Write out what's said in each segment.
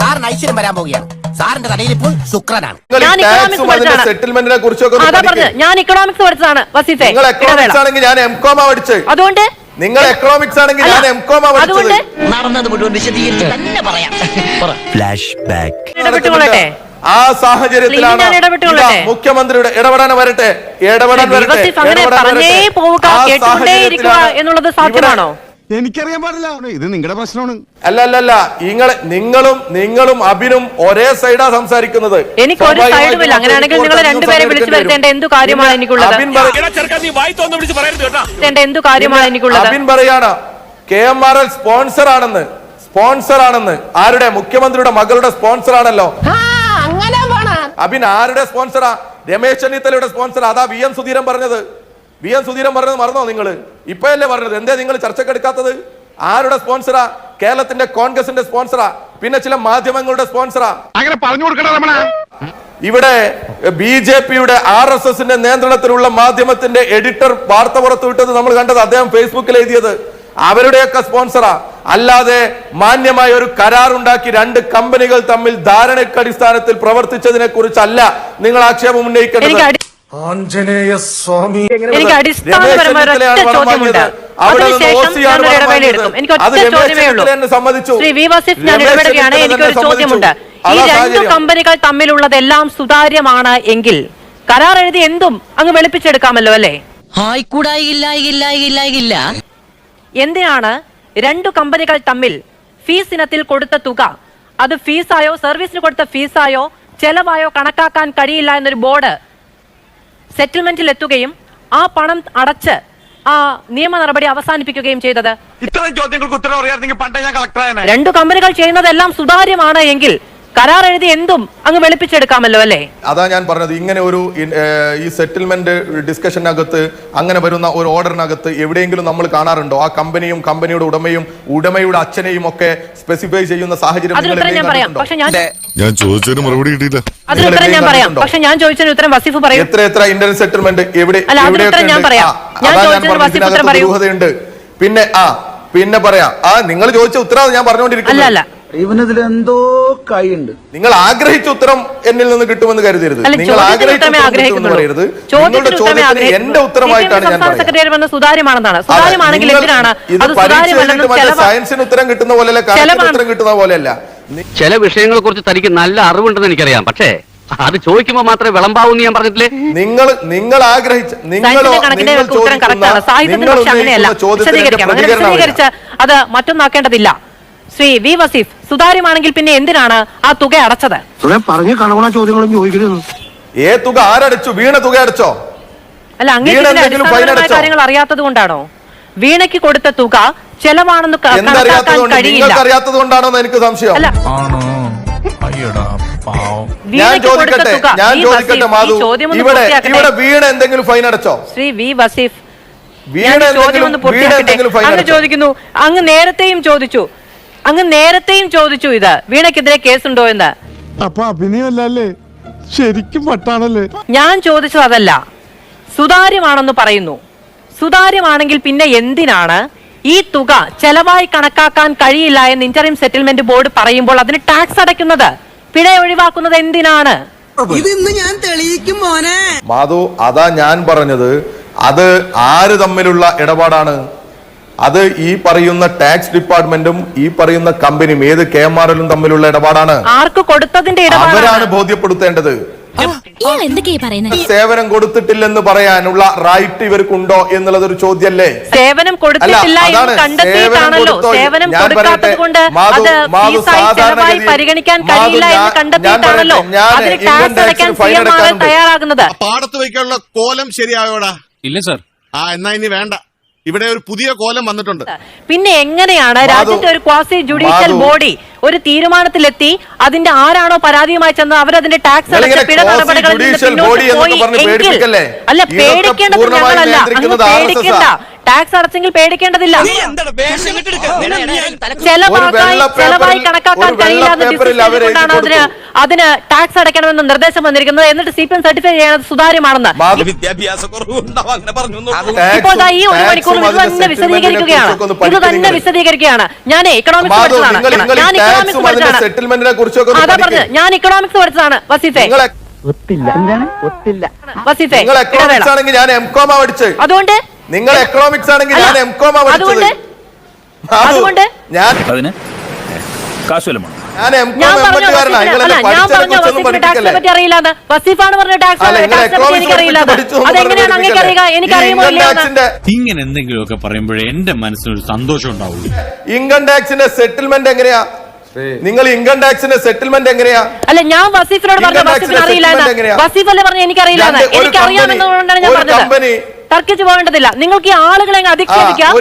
സാറിന് ഐശ്വര്യം വരാൻ പോവുകയാണ്. സാറിന്റെ തലയിൽ ഇപ്പോൾ ശുക്രനാണ്. ഞാൻ ഇക്കണോമിക്സ് പഠിച്ചതാണ്. സെറ്റിൽമെന്റിനെ കുറിച്ചൊക്കെ അതാ പഠിക്ക്. ഞാൻ ഇക്കണോമിക്സ് പഠിച്ചതാണ് വസീഫെ. നിങ്ങൾ എക്കണോമിക്സ് ആണെങ്കിൽ ഞാൻ പഠിച്ചത്. അതുകൊണ്ട്? നിങ്ങൾ എക്കണോമിക്സ് ആണെങ്കിൽ ഞാൻ പഠിച്ചത്. നടന്നത് മുഴുവൻ വിശദീകരിച്ച് തന്നെ പറയാം. ഫ്ലാഷ് ബാക്ക് ഇടപെട്ടുകൊള്ളട്ടെ. ആ സാഹചര്യത്തിലാണ്? മുഖ്യമന്ത്രിയുടെ ഇടപെടാൻ വരട്ടെ. ഇടപെടാൻ വരട്ടെ. എന്നുള്ളത് സാധ്യമാണോ? എനിക്കറിയാൻ പാടില്ല. ഇത് നിങ്ങളുടെ പ്രശ്നമാണ്. അല്ല അല്ല അല്ല നിങ്ങളെ നിങ്ങളും നിങ്ങളും അബിനും ഒരേ സൈഡാ സംസാരിക്കുന്നത്. എനിക്ക് ഒരു സൈഡുമില്ല അങ്ങനെയാണെങ്കിൽ നിങ്ങൾ രണ്ടുപേരെ വിളിച്ചു വരുത്തേണ്ട എന്ത് കാര്യമാണ് എനിക്കുള്ളത്? എന്തു കാര്യമാണ് എനിക്കുള്ളത്? അബിൻ പറയാണ് K M R L sponsor ആണെന്ന് സ്പോൺസർ ആണെന്ന് ആരുടെ? മുഖ്യമന്ത്രിയുടെ മകളുടെ സ്പോൺസർ ആണല്ലോ അബിൻ ആരുടെ സ്പോൺസറാ? രമേശ് ചെന്നിത്തലയുടെ സ്പോൺസർ അതാ വി എം സുധീരൻ പറഞ്ഞത്. വി എം സുധീരൻ പറഞ്ഞത് മറന്നോ നിങ്ങൾ ഇപ്പോഴല്ലേ പറഞ്ഞത്? എന്തേ നിങ്ങൾ ചർച്ചക്കെടുക്കാത്തത് ആരുടെ സ്പോൺസറാ? കേരളത്തിന്റെ കോൺഗ്രസിന്റെ സ്പോൺസറാ? പിന്നെ ചില മാധ്യമങ്ങളുടെ സ്പോൺസറാ? അങ്ങനെ പറഞ്ഞു കൊടുക്കണം ഇവിടെ ബി ജെ പിയുടെ ആർ എസ് എസിന്റെ നിയന്ത്രണത്തിലുള്ള മാധ്യമത്തിന്റെ എഡിറ്റർ വാർത്ത പുറത്തുവിട്ടത് നമ്മൾ കണ്ടത് അദ്ദേഹം ഫേസ്ബുക്കിൽ എഴുതിയത്. അവരുടെയൊക്കെ സ്പോൺസറാ. അല്ലാതെ മാന്യമായ ഒരു കരാർ ഉണ്ടാക്കി രണ്ട് കമ്പനികൾ തമ്മിൽ ധാരണയ്ക്ക് അടിസ്ഥാനത്തിൽ പ്രവർത്തിച്ചതിനെ കുറിച്ചല്ല നിങ്ങൾ ആക്ഷേപം എനിക്ക് ഉന്നയിക്കേണ്ടത് സ്വാമി. എനിക്ക് അടിസ്ഥാനപരമായ ചോദ്യമുണ്ട് അതിനുശേഷം എനിക്ക് ഒറ്റ ചോദ്യമേ ഉള്ളൂ. ശ്രീ വി വസിഫ് ഞാൻ രമേശ് ഇടപെടുകയാണ് ചെന്നിത്തല എനിക്കൊരു ചോദ്യമുണ്ട്. ഈ രണ്ട് കമ്പനികൾ തമ്മിലുള്ളതെല്ലാം സുതാര്യമാണ് എങ്കിൽ കരാർ എഴുതി എന്തും അങ്ങ് വെളുപ്പിച്ചെടുക്കാമല്ലോ അല്ലേ? ആയിക്കൂടായില്ല ഇല്ല ഇല്ല ഇല്ല എന്തിനാണ് രണ്ടു കമ്പനികൾ തമ്മിൽ ഫീസ് ഇനത്തിൽ കൊടുത്ത തുക? അത് ഫീസായോ സർവീസിന് കൊടുത്ത ഫീസായോ ചെലവായോ കണക്കാക്കാൻ കഴിയില്ല എന്നൊരു ബോർഡ് സെറ്റിൽമെന്റിൽ എത്തുകയും ആ പണം അടച്ച് ആ നിയമ നടപടി അവസാനിപ്പിക്കുകയും ചെയ്തത്. ഇത്തരം ചോദ്യങ്ങൾക്ക് ഉത്തരം അറിയാമെങ്കിൽ പണ്ടേ ഞാൻ കളക്ടറായ രണ്ടു കമ്പനികൾ ചെയ്യുന്നതെല്ലാം സുതാര്യമാണ് എങ്കിൽ കരാർ എഴുതി എന്തും അങ്ങ് വെളുപ്പിച്ചെടുക്കാമല്ലോ അല്ലേ? അതാ ഞാൻ പറഞ്ഞത്. ഇങ്ങനെ ഒരു ഈ സെറ്റിൽമെന്റ് ഡിസ്കഷനകത്ത് അങ്ങനെ വരുന്ന ഒരു ഓർഡറിനകത്ത് എവിടെയെങ്കിലും നമ്മൾ കാണാറുണ്ടോ? ആ കമ്പനിയും കമ്പനിയുടെ ഉടമയും ഉടമയുടെ അച്ഛനെയും ഒക്കെ സ്പെസിഫൈ ചെയ്യുന്ന സാഹചര്യം ഞാൻ ചോദിച്ചതിന് മറുപടി കിട്ടിയില്ല. അതിന് ഉത്തരം ഞാൻ പറയാം. പക്ഷെ ഞാൻ ചോദിച്ചതിന് ഉത്തരം വസീഫ് പറയും. എത്ര എത്ര ഇന്റർ സെറ്റിൽമെന്റ് എവിടെ അല്ല, ഞാൻ പറയാം. ഞാൻ ചോദിച്ചതിന് വസീഫ് ഉത്തരം പറയൂ. പിന്നെ ആ പിന്നെ പറയാം. ആ നിങ്ങൾ ചോദിച്ച ഉത്തരം ഞാൻ അല്ല അല്ല. ഇവനതിൽ എന്തോ കൈയുണ്ട്. നിങ്ങൾ ആഗ്രഹിച്ച ഉത്തരം എന്നിൽ നിന്ന് കിട്ടുമെന്ന് കരുതരുത്. നിങ്ങൾ പറയരുത്. നിങ്ങളുടെ ചോദ്യത്തിന് എന്റെ ഉത്തരമായിട്ടാണ് ഞാൻ പറയുന്നത്. സുതാര്യമാണെന്നാണ്. സുതാര്യമാണെങ്കിൽ എന്തിനാണ്? ഇത് പരീക്ഷ സയൻസിന് ഉത്തരം കിട്ടുന്ന പോലെയല്ല ചെലവാണ്. ഉത്തരം കിട്ടുന്ന പോലെയല്ല. ചില വിഷയങ്ങളെ കുറിച്ച് തനിക്ക് നല്ല അറിവുണ്ടെന്ന് എനിക്കറിയാം. പക്ഷേ അത് ചോദിക്കുമ്പോ മാത്രമേ വിളമ്പാവൂന്ന് ഞാൻ പറഞ്ഞിട്ടില്ലേ? നിങ്ങൾ നിങ്ങൾ ആഗ്രഹിച്ച നിങ്ങൾ അത് മറ്റൊന്നാക്കേണ്ടതില്ല. ശ്രീ വി വസീഫ് സുതാര്യമാണെങ്കിൽ പിന്നെ എന്തിനാണ് ആ തുക അടച്ചത്? പറഞ്ഞു കണവണ ചോദ്യങ്ങളും ചോദിക്കുന്നു ഏ തുക ആരടച്ചു? വീണ തുക അടച്ചോ? അല്ല അങ്ങനെ? കാര്യങ്ങൾ അറിയാത്തത് കൊണ്ടാണോ? വീണയ്ക്ക് കൊടുത്ത തുക ചെലവാണെന്ന് കണക്കാക്കാൻ കഴിയില്ല നിങ്ങൾക്ക് അറിയാത്തത് കൊണ്ടാണോ എനിക്ക് സംശയം? അല്ല. ഞാൻ ചോദിക്കട്ടെ ഞാൻ ചോദിക്കട്ടെ മാധു. ഇവിടെ ഇവിടെ വീണ എന്തെങ്കിലും ഫൈൻ അടച്ചോ? ശ്രീ വി വസീഫ് അങ്ങ് ചോദിക്കുന്നു. അങ്ങ് നേരത്തെയും ചോദിച്ചു. അങ്ങ് നേരത്തെയും ചോദിച്ചു ഇത്. വീണക്കെതിരെ കേസുണ്ടോ എന്ന്. അപ്പൊ അഭിനയല്ലേ ശരിക്കും പട്ടാണല്ലേ? ഞാൻ ചോദിച്ചത് അതല്ല സുതാര്യമാണെന്ന് പറയുന്നു. സുതാര്യമാണെങ്കിൽ പിന്നെ എന്തിനാണ്? ഈ തുക ചെലവായി കണക്കാക്കാൻ കഴിയില്ല എന്ന് ഇന്ററിം സെറ്റിൽമെന്റ് ബോർഡ് പറയുമ്പോൾ അതിന് ടാക്സ് അടയ്ക്കുന്നത് പിഴ ഒഴിവാക്കുന്നത് എന്തിനാണ്? ഇതിന്ന് ഞാൻ തെളിയിക്കും മോനെ. മാധു അതാ ഞാൻ പറഞ്ഞത്. അത് ആര് തമ്മിലുള്ള ഇടപാടാണ്? അത് ഈ പറയുന്ന ടാക്സ് ഡിപ്പാർട്ട്മെന്റും ഈ പറയുന്ന കമ്പനിയും ഏത് കെ എം ആർ എല്ലും തമ്മിലുള്ള ഇടപാടാണ്? ആർക്ക് കൊടുത്തതിന്റെ അവരാണ് ഇടപാടാണ് ബോധ്യപ്പെടുത്തേണ്ടത്. എന്തൊക്കെയാ പറയുന്നത് സേവനം കൊടുത്തിട്ടില്ലെന്ന് പറയാനുള്ള റൈറ്റ് ഇവർക്കുണ്ടോ എന്നുള്ളത് ഒരു ചോദ്യമല്ലേ? സേവനം കൊടുത്തിട്ടില്ല എന്ന് കണ്ടെത്തിയിട്ടാണല്ലോ. സേവനം കൊടുക്കാത്തത് കൊണ്ട് അത് ചെലവായി പരിഗണിക്കാൻ കഴിയില്ല എന്ന് ഞാൻ- ഞാൻ കണ്ടെത്തിയിട്ടാണല്ലോ പറയട്ടെ, ഞാൻ അതിന് ഇൻകം ടാക്സ് അടയ്ക്കാൻ സി എം ആർ തയ്യാറാകുന്നത്. പാടത്ത് വയ്ക്കാനുള്ള കോലം ശരിയായോടാ? ഇല്ല സർ. ആ എന്നാ ഇനി വേണ്ട. ഇവിടെ ഒരു പുതിയ കോലം വന്നിട്ടുണ്ട് പിന്നെ എങ്ങനെയാണ് രാജ്യത്തെ ഒരു ക്വാസി ജുഡീഷ്യൽ ബോഡി ഒരു തീരുമാനത്തിലെത്തി അതിന്റെ ആരാണോ പരാതിയുമായി ചെന്ന് അവരതിന്റെ ടാക്സ് അടച്ച പിഴ നടപടികളിൽ നിന്ന് പിന്നോട്ട് പോയി പറഞ്ഞ് എങ്കിൽ പേടിപ്പിക്കല്ലേ? അല്ല പേടിക്കേണ്ട പേടിക്കേണ്ടത് ഞങ്ങളല്ല അങ്ങ്. പേടിക്കണ്ട ടാക്സ് അടച്ചെങ്കിൽ പേടിക്കേണ്ടതില്ല. ചെലവാക്കായി ചെലവായി കണക്കാക്കാൻ കഴിയില്ല എന്ന് ഡിസ്കസ് അതിന് അതിന് ടാക്സ് അടയ്ക്കണമെന്ന് നിർദ്ദേശം വന്നിരിക്കുന്നത്. എന്നിട്ട് സി പി എം സർട്ടിഫൈ ചെയ്യുന്നത് സുതാര്യമാണെന്ന്. ഇപ്പോൾ ഈ ഒരു മണിക്കൂർ ഇത് തന്നെ വിശദീകരിക്കുകയാണ്. ഇത് തന്നെ വിശദീകരിക്കുകയാണ്. ഞാൻ എക്കണോമിക്സ് പഠിച്ചതാണ്. ഞാൻ ഇക്കണോമിക്സ് പഠിച്ചതാണ്. അതാ പറഞ്ഞത്. ഞാൻ ഇക്കണോമിക്സ് പഠിച്ചതാണ്. വസീഫെ. ഒത്തില്ല. വസീഫെ എം കോമാ അതുകൊണ്ട് നിങ്ങൾ എക്കണോമിക്സ് ആണെങ്കിൽ ഞാൻ എം കോമാ പഠിച്ചത്. അതുകൊണ്ട്? അതുകൊണ്ട്? ഞാൻ അതിന് കാശുവല്ലമാണ് കോം പറഞ്ഞു അറിയില്ലാന്ന്. വസീഫാണ് ടാക്സ് എനിക്കറിയില്ലാന്ന് അതെങ്ങനെയാണ് അങ്ങേക്ക് അറിയുക? എനിക്കറിയുമോ ഇങ്ങനെ എന്തെങ്കിലുമൊക്കെ പറയുമ്പോഴേ എന്റെ മനസ്സിനൊരു സന്തോഷം ഉണ്ടാവുള്ളൂ. ഇൻകം ടാക്സിന്റെ സെറ്റിൽമെന്റ് എങ്ങനെയാ? നിങ്ങൾ ഇൻകം ടാക്സിന്റെ സെറ്റിൽമെന്റ് എങ്ങനെയാ? അല്ല ഞാൻ വസീഫിനോട് പറഞ്ഞു വസീഫിന് അറിയില്ല വസീഫ് അല്ലേ പറഞ്ഞു എനിക്കറിയില്ല എനിക്കറിയാമെന്നുകൊണ്ടാണ് ഞാൻ പറഞ്ഞത്. തർക്കിച്ചു പോകേണ്ടതില്ല. നിങ്ങൾക്ക് ഈ ആളുകളെ അങ്ങ് അധിക്ഷേപിക്കാം.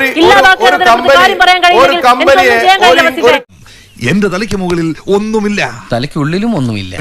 കാര്യം പറയാൻ കഴിയില്ലെങ്കിൽ എന്റെ തലയ്ക്ക് മുകളിൽ ഒന്നുമില്ല. തലയ്ക്കുള്ളിലും ഒന്നുമില്ല.